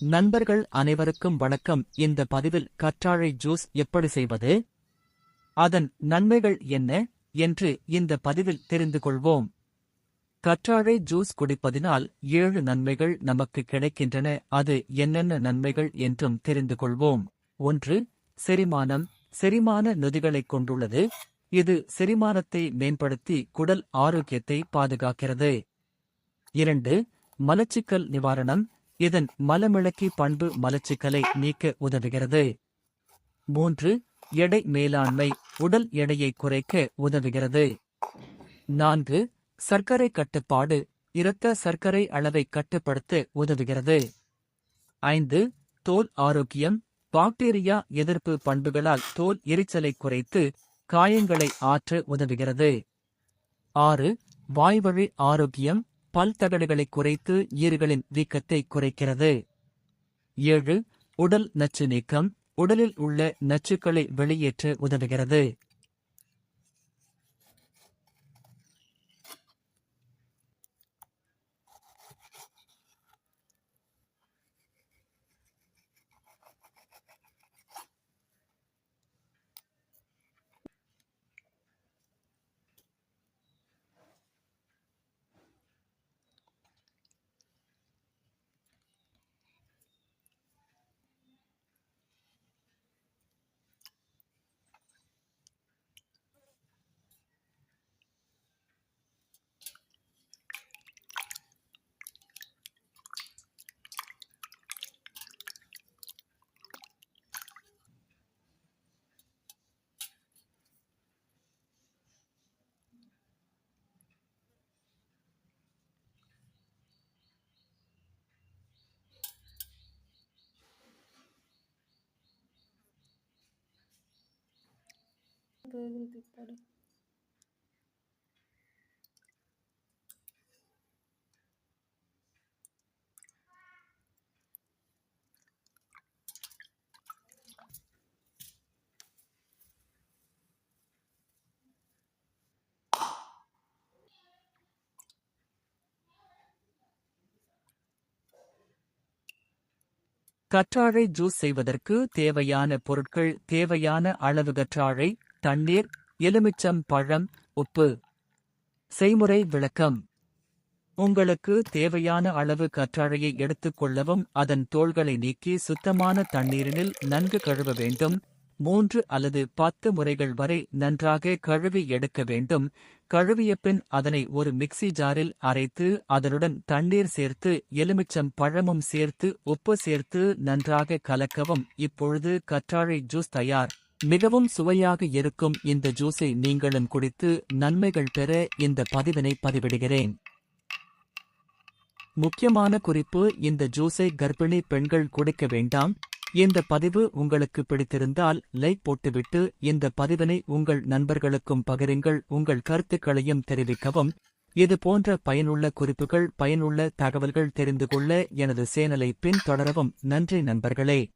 நண்பர்கள் அனைவருக்கும் வணக்கம். இந்த பதிவில் கற்றாழை ஜூஸ் எப்படி செய்வது? அதன் நன்மைகள் என்ன? என்று இந்த பதிவில் தெரிந்து கொள்வோம். கற்றாழை ஜூஸ் குடிப்பதினால் ஏழு நன்மைகள் நமக்கு கிடைக்கின்றன. அது என்னென்ன நன்மைகள் என்றும் தெரிந்து கொள்வோம். ஒன்று செரிமானம். செரிமான நொதிகளைக் கொண்டுள்ளது. இது செரிமானத்தை மேம்படுத்தி குடல் ஆரோக்கியத்தை பாதுகாக்கிறது. இரண்டு மலச்சிக்கல் நிவாரணம். இதன் மலமிளக்கி பண்பு மலச்சிக்கலை நீக்க உதவுகிறது. மூன்று எடை மேலாண்மை உடல் எடையை குறைக்க உதவுகிறது. நான்கு சர்க்கரை கட்டுப்பாடு இரத்த சர்க்கரை அளவை கட்டுப்படுத்த உதவுகிறது. ஐந்து தோல் ஆரோக்கியம் பாக்டீரியா எதிர்ப்பு பண்புகளால் தோல் எரிச்சலை குறைத்து காயங்களை ஆற்ற உதவுகிறது. ஆறு வாய்வழி ஆரோக்கியம் பல் தகடுகளை குறைத்து ஈறுகளின் வீக்கத்தை குறைக்கிறது. ஏழு உடல் நச்சு நீக்கம். உடலில் உள்ள நச்சுக்களை வெளியேற்ற உதவுகிறது. கூகுள் கிளிக் போடு கற்றாழை ஜூஸ் செய்வதற்கு தேவையான பொருட்கள் தேவையான அளவு கற்றாழை தண்ணீர் எலுமிச்சம் பழம் உப்பு. செய்முறை விளக்கம். உங்களுக்கு தேவையான அளவு கற்றாழையை எடுத்துக்கொள்ளவும் அதன் தோள்களை நீக்கி சுத்தமான தண்ணீரினில் நன்கு கழுவ வேண்டும். மூன்று அல்லது பத்து முறைகள் வரை நன்றாக கழுவி எடுக்க வேண்டும். கழுவிய பின் அதனை ஒரு மிக்ஸி ஜாரில் அரைத்து அதனுடன் தண்ணீர் சேர்த்து எலுமிச்சம் பழமும் சேர்த்து உப்பு சேர்த்து நன்றாக கலக்கவும். இப்பொழுது கற்றாழை ஜூஸ் தயார். மிகவும் சுவையாக இருக்கும் இந்த ஜூஸை நீங்களும் குடித்து நன்மைகள் பெற இந்த பதிவினை பதிவிடுகிறேன். முக்கியமான குறிப்பு இந்த ஜூஸை கர்ப்பிணி பெண்கள் குடிக்க வேண்டாம். இந்த பதிவு உங்களுக்கு பிடித்திருந்தால் லைக் போட்டுவிட்டு இந்த பதிவினை உங்கள் நண்பர்களுக்கும் பகிருங்கள். உங்கள் கருத்துக்களையும் தெரிவிக்கவும். இது போன்ற பயனுள்ள குறிப்புகள் பயனுள்ள தகவல்கள் தெரிந்து கொள்ள எனது சேனலை பின்தொடரவும். நன்றி நண்பர்களே.